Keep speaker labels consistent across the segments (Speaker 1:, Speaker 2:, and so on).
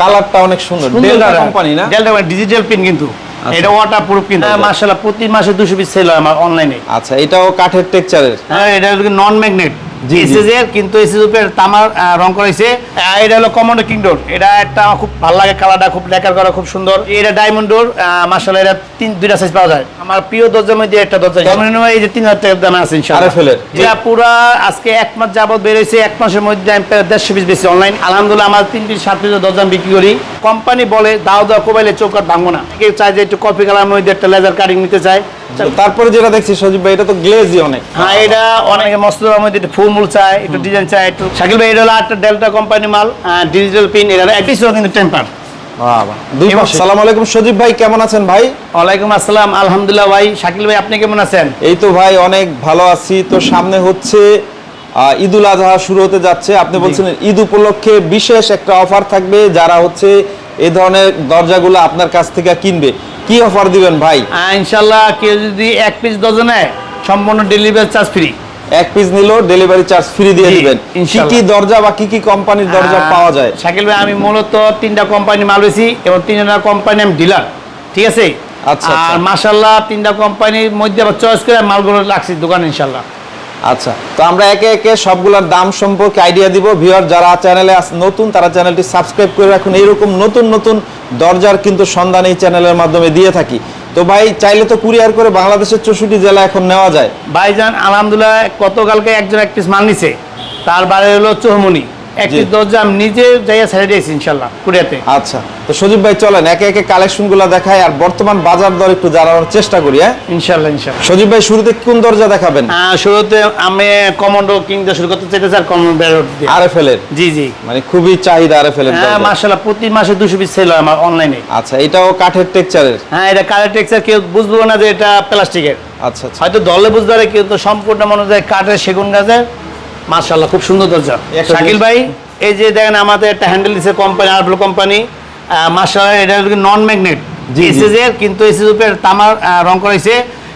Speaker 1: কালারটা অনেক সুন্দর। ডেল্টা কোম্পানি না?
Speaker 2: ডেল্টা ডিজিটাল পিন কিন্তু।
Speaker 1: আচ্ছা।
Speaker 2: এটা ওয়াটার প্রুফ কিন্তু।
Speaker 1: হ্যাঁ
Speaker 2: মাশাআল্লাহ প্রতি মাসে 200 পিস সেল হয় আমার অনলাইনে
Speaker 1: আচ্ছা এটাও কাঠের টেক্সচারের
Speaker 2: হ্যাঁ এটা নন ম্যাগনেট
Speaker 1: জি, জি।
Speaker 2: এসএস এর কিন্তু এসএস উপর তামার রং করাইছে এটা হলো কমন্ডো কিংডোর এটা একটা আমার খুব ভালো লাগে কালারটা খুব লেকার করা খুব সুন্দর। এটা ডায়মন্ড ডোর মাশাআল্লাহ এটা তিন দুইটা সাইজ পাওয়া যায়। আমার প্রিয় দরজার মধ্যে একটা দরজা সর্বনিম্ন এই যে তিন হাজার টাকার দামে আছে ইনশাআল্লাহ? এটা পুরা আজকে এক মাস যাবত বেরোইছে এক মাসের মধ্যে আমি প্রায় দেড়শো পিস বেশি অনলাইন আলহামদুলিল্লাহ আমার তিন পিস সাত পিস দরজা বিক্রি করি। কোম্পানি বলে দাও দাও কোবাইলে চৌকাট ভাঙবো না। কেউ চায় যে একটু কফি কালার মধ্যে একটা লেজার কাটিং নিতে চায়।
Speaker 1: তারপরে যেটা দেখছি সজীব ভাই এটা তো গ্লেজি অনেক।
Speaker 2: হ্যাঁ এটা অনেকে মস্তদের মধ্যে একটু ফুল মূল চায় একটু ডিজাইন চায় একটু শাকিল ভাই এটা হলো একটা ডেল্টা কোম্পানি মাল ডিজিটাল পিন এটা এক পিস কিন্তু টেম্পার
Speaker 1: সজীব ভাই কেমন আছেন ভাই?
Speaker 2: ওয়ালাইকুম আসসালাম আলহামদুলিল্লাহ ভাই। শাকিল ভাই আপনি কেমন আছেন?
Speaker 1: এই তো ভাই অনেক ভালো আছি। তো সামনে হচ্ছে ঈদুল আজহা শুরু হতে যাচ্ছে। আপনি বলছেন ঈদ উপলক্ষে বিশেষ একটা অফার থাকবে যারা হচ্ছে এই ধরনের দরজাগুলো আপনার কাছ থেকে কিনবে। কি অফার দিবেন ভাই?
Speaker 2: ইনশাল্লাহ কেউ যদি এক পিস ডজন সম্পূর্ণ ডেলিভারি চার্জ ফ্রি
Speaker 1: এক পিস নিলেও ডেলিভারি চার্জ ফ্রি দিয়ে দিবেন। কি কি দরজা বা কি কি কোম্পানির দরজা পাওয়া যায়?
Speaker 2: শাকিল ভাই আমি মূলত তিনটা কোম্পানি মাল বেশি এবং তিনটা কোম্পানি আমি ডিলার ঠিক আছে?
Speaker 1: আচ্ছা, আচ্ছা।
Speaker 2: আর মাশাল্লাহ তিনটা কোম্পানির মধ্যে আবার চয়েস করে মালগুলো রাখছি দোকান ইনশাল্লাহ
Speaker 1: আচ্ছা তো আমরা একে একে সবগুলোর দাম সম্পর্কে আইডিয়া দিব। ভিউয়ার যারা চ্যানেলে নতুন, তারা চ্যানেলটি সাবস্ক্রাইব করে রাখুন। এইরকম নতুন নতুন দরজার কিন্তু সন্ধান এই চ্যানেলের মাধ্যমে দিয়ে থাকি। তো ভাই, চাইলে তো কুরিয়ার করে বাংলাদেশের চৌষট্টি জেলা এখন নেওয়া যায়।
Speaker 2: ভাইজান, আলহামদুলিল্লাহ কতকালকে একজন এক পিস মাল নিছে। তার বাড়ি হলো চৌমনি এক দরজা আমি নিজে যাইয়া ছেড়ে দিয়েছি ইনশাল্লাহ কুড়িয়াতে
Speaker 1: আচ্ছা তো সজীব ভাই চলেন একে একে কালেকশনগুলো দেখাই আর বর্তমান বাজার দর একটু জানানোর চেষ্টা করি হ্যাঁ?
Speaker 2: ইনশাল্লাহ ইনশাল্লাহ।
Speaker 1: সজীব ভাই শুরুতে কোন দরজা দেখাবেন?
Speaker 2: শুরুতে আমি কমান্ডো কিং দিয়ে শুরু করতে চাইতেছি আর কমান্ডো বেরোট দিয়ে।
Speaker 1: আরএফএল এর?
Speaker 2: জি জি।
Speaker 1: মানে খুবই চাহিদা
Speaker 2: হ্যাঁ প্রতি মাসে দুশো পিস সেল হয় আমার অনলাইনে
Speaker 1: আচ্ছা এটাও কাঠের টেক্সচারের
Speaker 2: হ্যাঁ এটা টেক্সচার কেউ বুঝব না যে এটা প্লাস্টিকের
Speaker 1: আচ্ছা আচ্ছা।
Speaker 2: হয়তো দলে বুঝতে পারে কিন্তু সম্পূর্ণ মনে যায় কাঠের সেগুন গাছের মার্শাল্লাহ খুব সুন্দর দরজা। শাকিল ভাই এই যে দেখেন আমাদের একটা হ্যান্ডেল দিচ্ছে কোম্পানি আরবল কোম্পানি মার্শাল্লাহ এটা নন ম্যাগনেট। এসএস এর কিন্তু এসএস উপর তামার রং করাইছে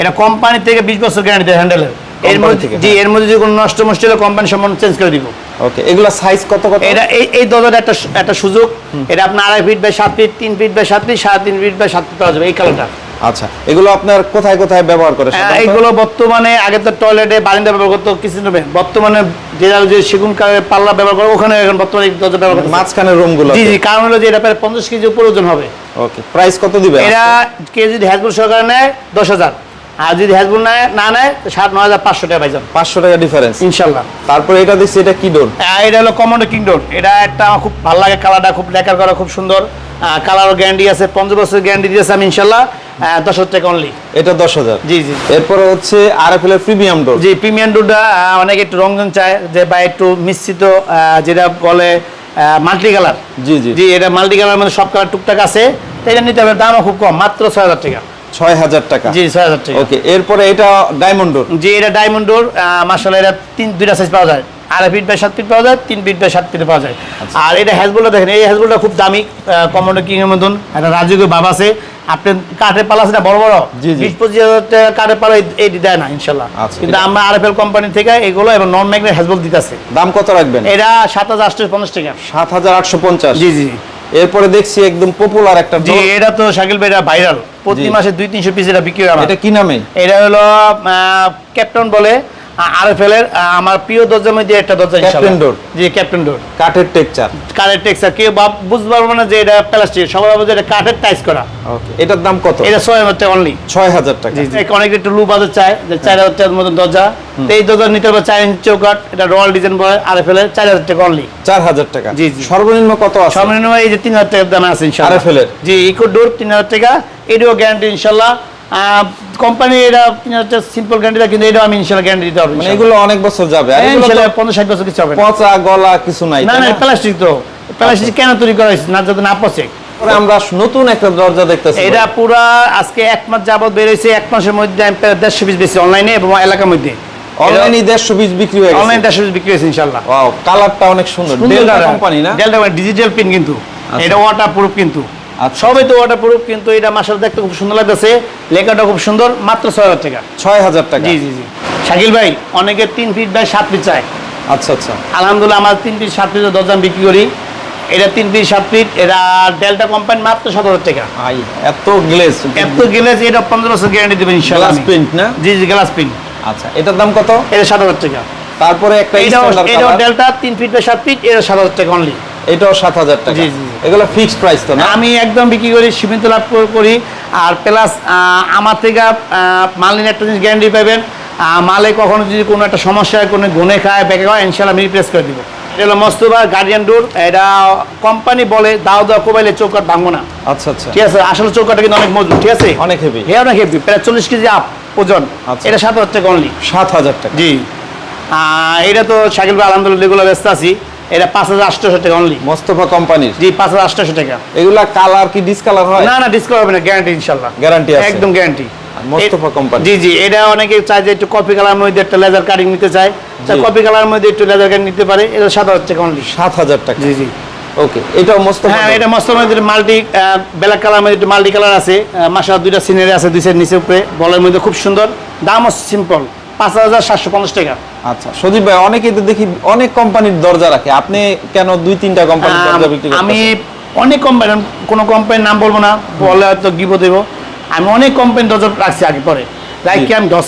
Speaker 2: এটা কোম্পানি থেকে বিশ বছর গ্যারান্টি দেয় হ্যান্ডেলের এর। মধ্যে জি
Speaker 1: হ্যাঁ।
Speaker 2: এর মধ্যে যদি কোনো নষ্ট মষ্ট হলে কোম্পানি সম্পূর্ণ চেঞ্জ করে দিব।
Speaker 1: ওকে এগুলা সাইজ কত কত?
Speaker 2: এটা এই এই দরজাটা একটা একটা সুযোগ। এটা আপনার আড়াই ফিট বাই সাত ফিট তিন ফিট বাই সাত ফিট সাড়ে তিন ফিট বাই সাত ফিট পাওয়া যাবে এই কালারটা
Speaker 1: আচ্ছা এগুলো আপনার কোথায় কোথায় ব্যবহার করে?
Speaker 2: এইগুলো বর্তমানে আগে তো টয়লেটে বারিন্দা ব্যবহার করতো কিছু বর্তমানে যে যে সেগুন কাঠের পাল্লা ব্যবহার করে ওখানে এখন বর্তমানে দরজা ব্যবহার করতে
Speaker 1: মাঝখানের রুমগুলো
Speaker 2: জি জি কারণ হলো যে এটা প্রায় পঞ্চাশ কেজি উপর ওজন হবে।
Speaker 1: ওকে প্রাইস কত
Speaker 2: কেউ যদি হ্যাজবুল সরকার নেয় দশ হাজার। আর যদি হ্যাজবুল নেয় না নেয় সাত নয় হাজার পাঁচশো টাকা পাইছেন
Speaker 1: পাঁচশো টাকা ডিফারেন্স
Speaker 2: ইনশাল্লাহ।
Speaker 1: তারপরে এটা দেখছি এটা কি ডোর
Speaker 2: এটা হলো কমন্ডো কিংডোর এটা একটা আমার খুব ভালো লাগে কালারটা খুব লেকার করা খুব সুন্দর। কালারও গ্যারান্টি আছে পঞ্চাশ বছর গ্যারান্টি দিয়েছে আমি ইনশাল্লাহ। দশ হাজার টাকা অনলি
Speaker 1: এটা দশ হাজার।
Speaker 2: জি জি
Speaker 1: এরপরে হচ্ছে আর F premium door
Speaker 2: G premium অনেকে একটু চায় যে বা একটু মিশ্রিত যেটা বলে মাল্টি কালার
Speaker 1: জি জি।
Speaker 2: জি এটা মাল্টি কালার মানে সব কালার টুকটাক আছে এটা নিতে হবে দামও খুব কম মাত্র ছয় হাজার টাকা।
Speaker 1: ছয় হাজার টাকা।
Speaker 2: জি ছয় হাজার টাকা।
Speaker 1: ওকে এরপরে এটা ডায়মন্ড ডোর
Speaker 2: জি এটা ডায়মন্ড ডোর মাসাল্লাহ এটা তিন দুইটা সাইজ পাওয়া যায়। আড়াই ফিট সাত ফিট পাওয়া যায় তিন ফিট সাত ফিট পাওয়া যায়।
Speaker 1: আচ্ছা।
Speaker 2: আর এটা হ্যাজবলটা দেখেন এই হ্যাজবলটা খুব দামি কমন্ডো কিং এর মতন। একটা বাবা আছে আপনি কাঠের পালা বড় বড়। বিশ পঁচিশ হাজার টাকা কাঠের পালা এই- দেয় না ইনশাল্লাহ।
Speaker 1: আচ্ছা,
Speaker 2: কিন্তু আমরা আরএফএল কোম্পানি থেকে এগুলো এবং নন ম্যাগনেট হ্যাজবল দিতেছে।
Speaker 1: দাম কত রাখবেন?
Speaker 2: এটা সাত হাজার আটশো পঞ্চাশ টাকা।
Speaker 1: সাত হাজার আটশো পঞ্চাশ।
Speaker 2: জি জি
Speaker 1: এরপরে দেখছি একদম পপুলার একটা
Speaker 2: জি এটা তো শাকিল ভাই এটা ভাইরাল প্রতি মাসে দুই তিনশো পিস এটা বিক্রি হয়
Speaker 1: এটা কি নামে?
Speaker 2: এটা হলো ক্যাপ্টন বলে। আরএফএল এর আহ, আমার প্রিয় দরজার মধ্যে একটা দরজা ইনশাআল্লাহ।
Speaker 1: door।
Speaker 2: জি ক্যাপ্টেন ডোর
Speaker 1: কাঠের টেক্সচার
Speaker 2: কাঠের টেক্সচার কেউ বুঝতে পারব না যে এটা প্লাস্টিক। সবাই এটা কাঠের টাইস করা।
Speaker 1: ওকে এটার দাম কত?
Speaker 2: এটা টাকা অনলি
Speaker 1: টাকা।
Speaker 2: অনেক একটু লু বাজার চায় যে টাকার মতন দরজা। তো এই দরজা নিতে হবে চার ইঞ্চি চৌকাট এটা রয়্যাল ডিজাইন বলে আরএফএল এর চার হাজার টাকা অনলি
Speaker 1: চার হাজার টাকা।
Speaker 2: জি, জি।
Speaker 1: সর্বনিম্ন কত আছে?
Speaker 2: সর্বনিম্ন এই যে তিন হাজার টাকার দামে আছে ইনশাল্লাহ।
Speaker 1: RFL এর?
Speaker 2: জি ইকো ডোর তিন হাজার টাকা। এটাও গ্যারান্টি ইনশাল্লাহ। কোম্পানি এটা টাকা সিম্পল গ্যারান্টি কিন্তু এটাও আমি ইনশাল্লাহ গ্যারান্টি দিতে হবে
Speaker 1: মানে এগুলো অনেক বছর যাবে আর
Speaker 2: ইনশাল্লাহ পঞ্চাশ ষাট বছর কিছু হবে।
Speaker 1: পচা গলা কিছু নাই
Speaker 2: না না? প্লাস্টিক তো। প্লাস্টিক কেন তৈরি করা হয়েছে না যাতে না পচে।
Speaker 1: আমরা নতুন একটা দরজা দেখতেছি।
Speaker 2: এটা পুরা আজকে এক মাস যাবত বেরোয়েছে এক মাসের মধ্যে আমি প্রায় দেড়শো পিস বেশি অনলাইনে এবং এলাকার মধ্যে।
Speaker 1: অনলাইনে দেড়শো পিস বিক্রি হয়ে
Speaker 2: অনলাইন দেড়শো পিস বিক্রি হয়েছে ইনশাল্লাহ
Speaker 1: ওয়াও কালারটা অনেক সুন্দর। ডেল্টা কোম্পানি না?
Speaker 2: ডেল্টা ডিজিটাল পিন কিন্তু।
Speaker 1: আচ্ছা।
Speaker 2: এটা ওয়াটার প্রুফ কিন্তু।
Speaker 1: আচ্ছা।
Speaker 2: সবই তো ওয়াটার প্রুফ কিন্তু এটা মাসাল দেখতে খুব সুন্দর লাগতেছে। লেখাটা খুব সুন্দর মাত্র ছয় হাজার টাকা।
Speaker 1: ছয় হাজার টাকা।
Speaker 2: জি জি জি। শাকিল ভাই অনেকে তিন ফিট বাই সাত ফিট চায়।
Speaker 1: আচ্ছা আচ্ছা।
Speaker 2: আলহামদুলিল্লাহ আমার তিন ফিট সাত ফিটের দরজা বিক্রি করি। এটা তিন ফিট সাত ফিট এটা ডেল্টা কোম্পানি মাত্র সাত হাজার টাকা।
Speaker 1: আই এত গ্লেজ
Speaker 2: এত গেলেছে এটা পনেরো বছর গ্যারান্টি দেবেন
Speaker 1: গ্লাস প্রিন্ট না?
Speaker 2: জি জি গ্লাস প্রিন্ট
Speaker 1: আচ্ছা এটার দাম কত?
Speaker 2: এটা সাত হাজার টাকা।
Speaker 1: তারপরে একটা স্ট্যান্ডার্ড
Speaker 2: ডেল্টা তিন ফিট বা সাত ফিট এটা সাত হাজার টাকা অনলি
Speaker 1: এটাও সাত হাজার টাকা।
Speaker 2: জি, জি।
Speaker 1: এগুলো ফিক্সড প্রাইস তো না?
Speaker 2: আমি একদম বিক্রি করি সীমিত লাভ করে- আর প্লাস আমার থেকে মাল নিলে একটা জিনিস গ্যারান্টি পাবেন মালে কখনো যদি কোনো একটা সমস্যা হয় কোনো গুনে খায় বেঁকে খায় ইনশাল্লাহ আমি রিপ্লেস করে দিব। এটা হলো মস্তবা গার্ডিয়ান ডোর এটা কোম্পানি বলে দাও দাও কোবাইলে চৌকাট ভাঙবো না।
Speaker 1: আচ্ছা আচ্ছা।
Speaker 2: ঠিক আছে আসলে চৌকাটা কিন্তু অনেক মজবুত ঠিক আছে?
Speaker 1: অনেক হেভি
Speaker 2: হ্যাঁ অনেক হেভি প্রায় চল্লিশ কেজি আপ ওজন।
Speaker 1: আচ্ছা।
Speaker 2: এটা সাত হাজার টাকা অনলি
Speaker 1: সাত হাজার টাকা।
Speaker 2: জি। এটা তো সাইকেল ভাই আলহামদুলিল্লাহ রেগুলার ব্যস্ত আছি। এটা পাঁচ হাজার আটশোশো টাকা অনলি
Speaker 1: মোস্তফা কোম্পানির?
Speaker 2: জি পাঁচ হাজার আটশোশো টাকা।
Speaker 1: এগুলা কালার কি ডিসকালার হয়?
Speaker 2: না না ডিসকাউন্ট হবে না গ্যারান্টি ইনশাল্লাহ
Speaker 1: গ্যারান্টি
Speaker 2: একদম গ্যারান্টি
Speaker 1: মোস্তফা কোম্পানি?
Speaker 2: জি জি এটা অনেকে চায় যে একটু কপি কালার মধ্যে একটা লেজার কাটিং নিতে চায়। কপি কালার মধ্যে একটু লেজার কাটিং নিতে পারে। এটা সাত হাজার টাকা অনলি
Speaker 1: সাত হাজার টাকা।
Speaker 2: জি জি।
Speaker 1: ওকে এটাও মোস্তফা
Speaker 2: হ্যাঁ এটা মস্ত মধ্যে মাল্টি ব্ল্যাক কালার মধ্যে একটু মাল্টি কালার আছে। মাসা দুইটা সিনারি আছে দুই সাইড নিচে উপরে। বলের মধ্যে খুব সুন্দর। দামও সিম্পল পাঁচ হাজার সাতশো পঞ্চাশ টাকা।
Speaker 1: আচ্ছা সজীব ভাই অনেকেই তো দেখি অনেক কোম্পানির দরজা রাখে। আপনি কেন দুই তিনটা কোম্পানির দরজা বিক্রি
Speaker 2: আমি অনেক কোম্পানি কোনো কোম্পানির নাম বলব না বললে হয়তো গিব দেব। আমি অনেক কোম্পানি দরজা রাখছি আগে পরে। আমি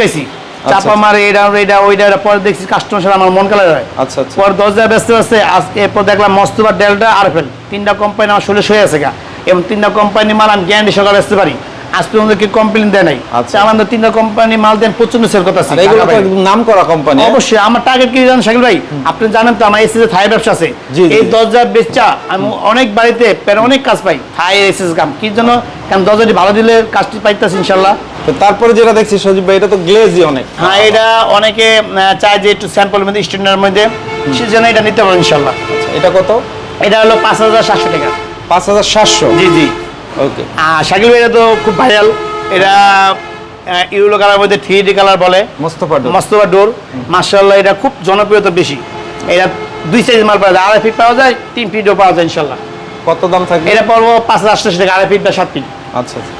Speaker 2: খাইছি।
Speaker 1: আচ্ছা,
Speaker 2: চাপা মারে এটা এটা ওইটা পরে দেখছি কাস্টমার সাথে আমার মন কালার হয়।
Speaker 1: আচ্ছা আচ্ছা।
Speaker 2: পর দশ ব্যস্ত আছে আজ এরপর দেখলাম মস্তবা ডেল্টা আর ফেল। তিনটা কোম্পানি আমার ষোলো হয়ে আছে গা। এবং তিনটা কোম্পানি মাল আমি গ্যারান্টি সকালে বেচতে পারি। আজ পর্যন্ত কি কমপ্লেন দেয় নাই।
Speaker 1: আচ্ছা।
Speaker 2: আমাদের তিনটা কোম্পানি মাল দেন প্রচণ্ড সেল কথা
Speaker 1: আর এগুলো তো একদম নাম করা কোম্পানি
Speaker 2: অবশ্যই আমার টার্গেট কি জানেন শাকিল ভাই? আপনি জানেন তো আমার এসএস থাই ব্যবসা আছে। এই দরজা বেচা আমি অনেক বাড়িতে প্রায় অনেক কাজ পাই থাই এসএস কাম। কি জন্য কারণ দরজাটি ভালো দিলে কাজটি পাইতেছি ইনশাল্লাহ।
Speaker 1: তো তারপরে যেটা দেখছি সজীব ভাই এটা তো গ্লেজি অনেক।
Speaker 2: হ্যাঁ এটা অনেকে চায় যে একটু স্যাম্পল মধ্যে স্টুডেন্টের মধ্যে। এটা নিতে পারো ইনশাল্লাহ।
Speaker 1: আচ্ছা, এটা কত?
Speaker 2: এটা হলো পাঁচ হাজার সাতশো টাকা।
Speaker 1: পাঁচ হাজার সাতশো?
Speaker 2: জি জি।
Speaker 1: ওকে
Speaker 2: আর শাকিল ভাই তো খুব ভাইরাল এটা ইউলো কালার মধ্যে থ্রি ডি কালার বলে।
Speaker 1: মোস্তফা ডোর।
Speaker 2: মস্তবা ডোর। মার্শাল্লাহ এটা খুব জনপ্রিয়তা বেশি। এটা দুই সাইজ মাল পাওয়া যায়। আড়াই ফিট পাওয়া যায় তিন ফিটও পাওয়া যায় ইনশাল্লাহ
Speaker 1: কত দাম থাকবে?
Speaker 2: এটা পড়ব পাঁচ হাজার আটশো টাকা। আড়াই ফিট বা সাত ফিট
Speaker 1: আচ্ছা আচ্ছা।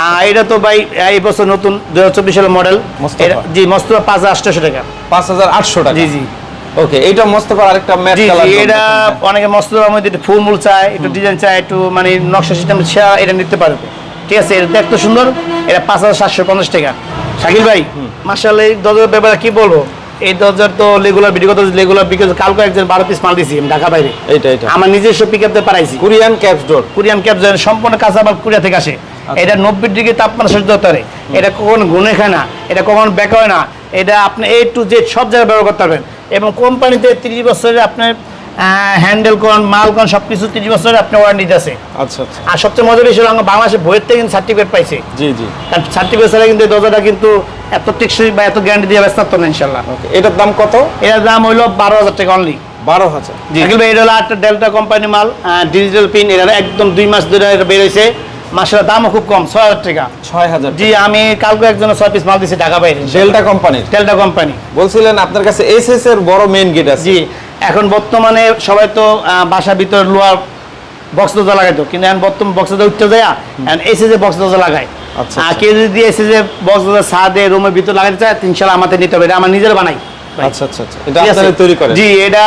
Speaker 2: আর এটা তো ভাই এই বছর নতুন দু হাজার চব্বিশ সালের মডেল জি মস্তবা পাঁচ হাজার আটশোশো টাকা।
Speaker 1: পাঁচ হাজার আটশো টাকা।
Speaker 2: জি জি।
Speaker 1: ওকে এইটা মোস্তফার আরেকটা ম্যাট কালার
Speaker 2: এটা অনেকে মধ্যে একটু ফুল মূল চায় একটু ডিজাইন চায় একটু মানে নকশা সিস্টেম এটা নিতে পারবে। ঠিক আছে এটা দেখতে সুন্দর এটা পাঁচ হাজার সাতশো পঞ্চাশ টাকা। শাকিল ভাই মার্শাল এই দরজার ব্যাপারে কি বলব? এই দরজার তো রেগুলার রেগুলার কালকে একজন বারো পিস মাল দিয়েছি ঢাকা বাইরে।
Speaker 1: এটা
Speaker 2: আমার নিজস্ব পিক আপতে পারাইছি
Speaker 1: কোরিয়ান ক্যাপস ডোর
Speaker 2: কোরিয়ান সম্পূর্ণ কাঁচা আবার কোরিয়া থেকে আসে। এটা নব্বই ডিগ্রি তাপমাত্রা সহ্য পারে এটা কখনো গুনে খায় না এটা কখন বেকা হয় না। এটা আপনি এ টু জেড সব জায়গায় ব্যবহার করতে পারবেন। এবং কোম্পানিতে তিরিশ বছরের আপনার হ্যান্ডেল করুন মাল করুন সব কিছু তিরিশ বছরের আপনার ওয়ারেন্টি আছে।
Speaker 1: আচ্ছা আচ্ছা।
Speaker 2: আর সবচেয়ে মজার বিষয় আমরা বাংলাদেশে বইয়ের থেকে কিন্তু সার্টিফিকেট পাইছে।
Speaker 1: জি জি।
Speaker 2: কারণ সার্টিফিকেট ছাড়া কিন্তু দরজাটা কিন্তু এত টেকসই বা এত গ্যারান্টি দিয়ে ব্যস্ত না ইনশাল্লাহ
Speaker 1: এটার দাম কত?
Speaker 2: এটার দাম হইল বারো হাজার টাকা অনলি
Speaker 1: বারো হাজার।
Speaker 2: জি। এটা হলো একটা ডেল্টা কোম্পানি মাল ডিজিটাল পিন এটা একদম দুই মাস ধরে এটা বেরোইছে মাসের দামও খুব কম ছয় হাজার টাকা।
Speaker 1: ছয় হাজার
Speaker 2: জি আমি কালকে একজন ছয় পিস মাল দিয়েছি ঢাকা বাইরে।
Speaker 1: ডেল্টা কোম্পানির?
Speaker 2: Delta company.
Speaker 1: বলছিলেন আপনার কাছে এস এস এর বড় মেইন গেট আছে।
Speaker 2: জি এখন বর্তমানে সবাই তো বাসার ভিতর লোয়ার বক্স দরজা লাগাইতো কিন্তু এখন বর্তমান বক্স দরজা উঠতে যায় এখন এসে যে বক্স দরজা লাগায়।
Speaker 1: আচ্ছা,
Speaker 2: আর
Speaker 1: আচ্ছা।
Speaker 2: কেউ যদি এসে যে বক্স দরজা ছাদে রুমের ভিতর লাগাইতে চায় ইনশাল্লাহ আমাদের নিতে হবে। এটা আমার নিজের বানাই।
Speaker 1: আচ্ছা আচ্ছা আচ্ছা। এটা আপনারা তৈরি করেন।
Speaker 2: জি এটা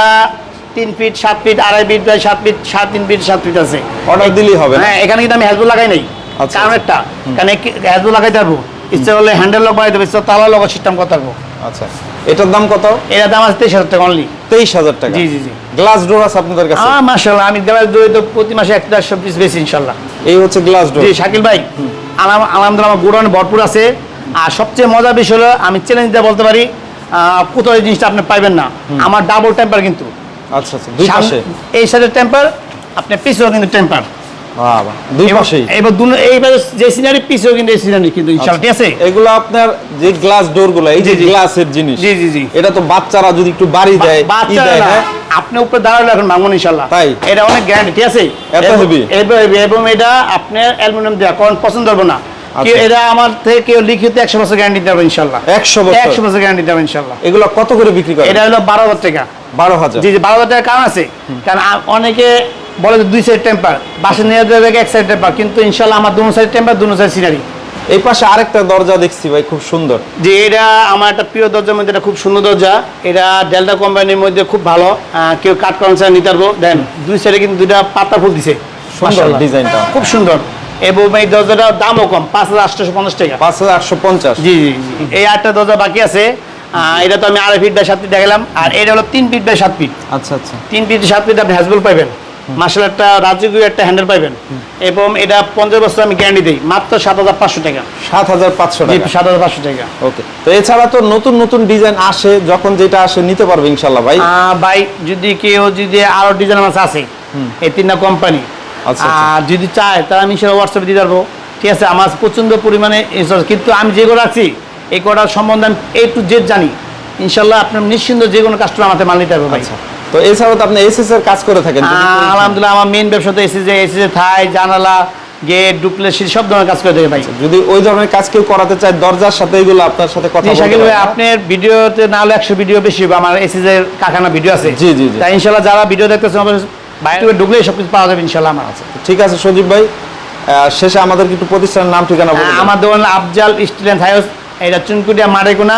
Speaker 2: তিন ফিট সাত ফিট আড়াই ফিট প্রায় সাত ফিট সাত তিন ফিট সাত ফিট আছে।
Speaker 1: অর্ডার দিলেই হবে
Speaker 2: হ্যাঁ এখানে কিন্তু আমি হ্যাজবুল লাগাই নাই।
Speaker 1: আচ্ছা,
Speaker 2: কারণ একটা কারণ হ্যাজবুল লাগাইতে পারব। ইচ্ছা করলে হ্যান্ডেল লক পারব ইচ্ছা তালা লক সিস্টেম পারব।
Speaker 1: আচ্ছা এটার দাম কত?
Speaker 2: এটার দাম আছে তেইশ হাজার টাকা অনলি
Speaker 1: তেইশ হাজার টাকা।
Speaker 2: জি জি জি।
Speaker 1: গ্লাস ডোর আছে আপনাদের কাছে?
Speaker 2: হ্যাঁ মার্শাল্লাহ আমি গ্যালারি দই তো প্রতি মাসে একটা দেড়শো পিস বেশি ইনশাল্লাহ
Speaker 1: এই হচ্ছে গ্লাস ডোর
Speaker 2: জি শাকিল ভাই আলহামদুলিল্লাহ আমার গোডাউন ভরপুর আছে। আর সবচেয়ে মজার বিষয় হলো আমি চ্যালেঞ্জ দিয়ে বলতে পারি কোথাও এই জিনিসটা আপনি পাইবেন না। আমার ডাবল টেম্পার কিন্তু।
Speaker 1: আচ্ছা আচ্ছা দুই পাশে।
Speaker 2: এই সাইডের টেম্পার আপনি পিছেও কিন্তু টেম্পার।
Speaker 1: দুই পাশেই।
Speaker 2: এবার দুনো এইবার যে সিনারি পিছেও কিন্তু এই সিনারি কিন্তু ইনশাল্লাহ ঠিক আছে?
Speaker 1: এগুলো আপনার যে গ্লাস এই যে
Speaker 2: জি, জি।
Speaker 1: গ্লাসের জিনিস
Speaker 2: জি, জি, জি।
Speaker 1: এটা তো বাচ্চারা যদি একটু বাড়ি দেয় ই
Speaker 2: বাচ্চা
Speaker 1: দেয়, হ্যাঁ?
Speaker 2: আপনি উপরে দাঁড়ালে এখন ইনশাল্লাহ
Speaker 1: তাই?
Speaker 2: এটা অনেক গ্যারান্টি ঠিক আছে?
Speaker 1: এত
Speaker 2: এবং- এটা আপনার অ্যালুমিনিয়াম দেওয়া কারণ পছন্দ করব না। আমার থেকে কেউ লিখিত একশো বছর গ্যারান্টি দেবে ইনশাল্লাহ।
Speaker 1: একশো বছর?
Speaker 2: একশো বছর গ্যারান্টি দেবে ইনশাল্লাহ।
Speaker 1: এগুলো কত করে বিক্রি করে
Speaker 2: এটা হলো বারো হাজার টাকা।
Speaker 1: বারো হাজার?
Speaker 2: জি জি বারো হাজার টাকার কারণ আছে। কারণ অনেকে বলে যে দুই সাইড টেম্পার বাসে নিয়ে যাবে এক সাইড টেম্পার কিন্তু ইনশাল্লাহ আমার দুনো সাইড টেম্পার দুনো সাইড সিনারি
Speaker 1: এই পাশে আরেকটা দরজা দেখছি ভাই খুব সুন্দর।
Speaker 2: যে এটা আমার একটা প্রিয় দরজার মধ্যে এটা খুব সুন্দর দরজা। এটা ডেল্টা কোম্পানির মধ্যে খুব ভালো। কেউ কাট করেন নিতে পারব। দেন দুই সাইডে কিন্তু দুইটা পাতা ফুল দিছে।
Speaker 1: সুন্দর। ডিজাইনটা।
Speaker 2: খুব সুন্দর। এবং এই দরজাটার দামও কম পাঁচ হাজার আটশোশো পঞ্চাশ টাকা।
Speaker 1: পাঁচ হাজার আটশো পঞ্চাশ।
Speaker 2: জি জি জি এই আটটা দরজা বাকি আছে। এটা তো আমি আড়াই ফিট বাই সাত ফিট দেখালাম। আর এটা হলো তিন ফিট বাই সাত ফিট।
Speaker 1: আচ্ছা আচ্ছা।
Speaker 2: তিন ফিট সাত ফিট আপনি হ্যাজবল পাইবেন। মার্শাল একটা রাজকীয় একটা হ্যান্ডেল পাইবেন। এবং এটা পঞ্চাশ বছর আমি গ্যারান্টি দিই মাত্র সাত হাজার পাঁচশো টাকা।
Speaker 1: সাত হাজার পাঁচশো টাকা।
Speaker 2: সাত হাজার পাঁচশো টাকা।
Speaker 1: ওকে। তো এছাড়া তো নতুন নতুন ডিজাইন আসে যখন যেটা আসে নিতে পারবে ইনশাল্লাহ ভাই।
Speaker 2: ভাই যদি কেউ যদি আরও ডিজাইন মাছ আছে এই তিনটা কোম্পানি। আর যদি চায় তাহলে আমি সেটা হোয়াটসঅ্যাপে দিতে পারব ঠিক আছে আমার প্রচণ্ড পরিমাণে কিন্তু আমি যে করে আছি এই কটার সম্বন্ধে আমি এ টু জেড জানি। ইনশাল্লাহ আপনার নিশ্চিন্ত যে কোনো কাস্টমার আমাদের মাল নিতে পারবে ভাই।
Speaker 1: আচ্ছা। তো এছাড়াও তো আপনি এসএস এর কাজ করে থাকেন।
Speaker 2: আলহামদুলিল্লাহ আমার মেন ব্যবসা তো এসি যে এসি যে থাই জানালা গেট ডুপ্লেস সব ধরনের কাজ করে দেবে ভাই।
Speaker 1: যদি ওই ধরনের কাজ কেউ করাতে চায় দরজার সাথে এগুলো আপনার সাথে কথা বলতে
Speaker 2: শাকিল ভাই আপনার ভিডিওতে না হলে একশো ভিডিও বেশি হবে আমার এসিজের কারখানা ভিডিও আছে।
Speaker 1: জি, জি, জি।
Speaker 2: তাই ইনশাল্লাহ যারা ভিডিও দেখতেছে আমাদের বাইরে ঢুকলে সব কিছু পাওয়া যাবে ইনশাল্লাহ আমার আছে
Speaker 1: ঠিক আছে সজীব ভাই। শেষে আমাদের একটু প্রতিষ্ঠানের নাম ঠিকানা বলুন
Speaker 2: আমার দোকান আফজাল স্টিল অ্যান্ড হাউস এটা চুনকুটিয়া মারেকোনা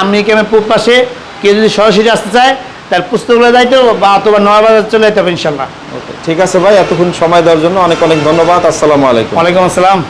Speaker 2: আমি কেমন পূব পাশে। কেউ যদি সরাসরি আসতে চায় তার পুস্তকগুলো যাইতে বা অথবা নয় বাজার চলে যেতে হবে ইনশাল্লাহ
Speaker 1: ওকে ঠিক আছে ভাই এতক্ষণ সময় দেওয়ার জন্য অনেক অনেক ধন্যবাদ আসসালামু আলাইকুম।
Speaker 2: ওয়ালাইকুম আসসালাম।